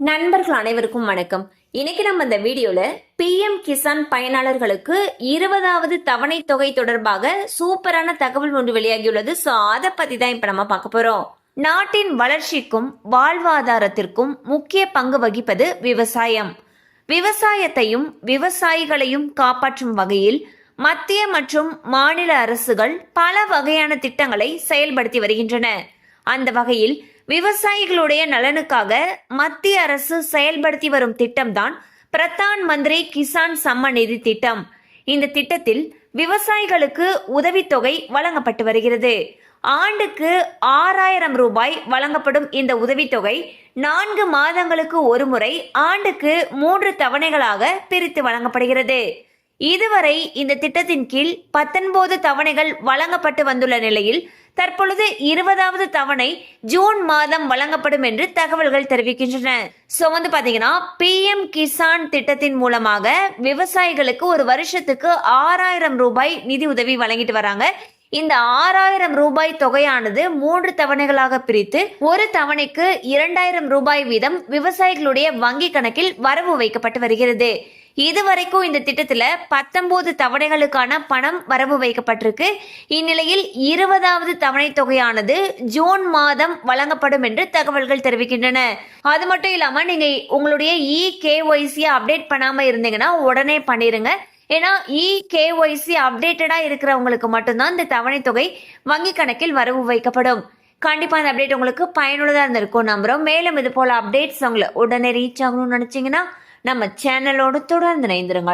நண்பர்கள் அனைவருக்கும் வணக்கம். இன்னைக்கு நம்ம இந்த வீடியோல பிஎம் கிசான் பயனாளர்களுக்கு இருபதாவது தவணை தொகை தொடர்பாக சூப்பரான தகவல் ஒன்று வெளியாகியுள்ளது. சோ அதை பத்தி தான் இப்ப நம்ம பார்க்க போறோம். நாட்டின் வளர்ச்சிக்கும் வாழ்வாதாரத்திற்கும் முக்கிய பங்கு வகிப்பது விவசாயம். விவசாயத்தையும் விவசாயிகளையும் காப்பாற்றும் வகையில் மத்திய மற்றும் மாநில அரசுகள் பல வகையான திட்டங்களை செயல்படுத்தி வருகின்றன. அந்த வகையில் விவசாயிகளுடைய நலனுக்காக மத்திய அரசு செயல்படுத்தி வரும் திட்டம்தான் பிரதான் மந்திரி கிசான் சம்மன் நிதி திட்டம். இந்த திட்டத்தில் விவசாயிகளுக்கு உதவித்தொகை வழங்கப்பட்டு வருகிறது. ஆண்டுக்கு ஆறாயிரம் ரூபாய் வழங்கப்படும் இந்த உதவித்தொகை நான்கு மாதங்களுக்கு ஒருமுறை ஆண்டுக்கு மூன்று தவணைகளாக பிரித்து வழங்கப்படுகிறது. இதுவரை இந்த திட்டத்தின் கீழ் பத்தொன்பது தவணைகள் வழங்கப்பட்டு வந்துள்ள நிலையில் தற்பொழுது இருபதாவது தவணை ஜூன் மாதம் வழங்கப்படும் என்று தகவல்கள் தெரிவிக்கின்றன. சோ வந்து பாத்தீங்கன்னா பிஎம் கிசான் திட்டத்தின் மூலமாக விவசாயிகளுக்கு ஒரு வருஷத்துக்கு ஆறாயிரம் ரூபாய் நிதி உதவி வழங்கிட்டு வராங்க. இந்த ஆறாயிரம் ரூபாய் தொகையானது மூன்று தவணைகளாக பிரித்து ஒரு தவணைக்கு இரண்டாயிரம் ரூபாய் வீதம் விவசாயிகளுடைய வங்கி கணக்கில் வரவு வைக்கப்பட்டு வருகிறது. இதுவரைக்கும் இந்த திட்டத்தில் பத்தொன்பது தவணைகளுக்கான பணம் வரவு வைக்கப்பட்டிருக்கு. இந்நிலையில் இருபதாவது தவணை தொகையானது ஜூன் மாதம் வழங்கப்படும் என்று தகவல்கள் தெரிவிக்கின்றன. அது மட்டும் இல்லாம நீங்க உங்களுடைய இ கேஒய்சியை அப்டேட் பண்ணாம இருந்தீங்கன்னா உடனே பண்ணிருங்க. ஏன்னா இ கேஒய்சி அப்டேட்டடா இருக்கிறவங்களுக்கு மட்டும்தான் இந்த தவணை தொகை வங்கி கணக்கில் வரவு வைக்கப்படும். கண்டிப்பா அந்த அப்டேட் உங்களுக்கு பயனுள்ளதா இருந்திருக்கும் நம்புறோம். மேலும் இது போல அப்டேட்ஸ் உங்களை உடனே ரீச் ஆகணும்னு நினைச்சீங்கன்னா நம்ம சேனலோடு தொடர்ந்து இணைந்திருங்கள்.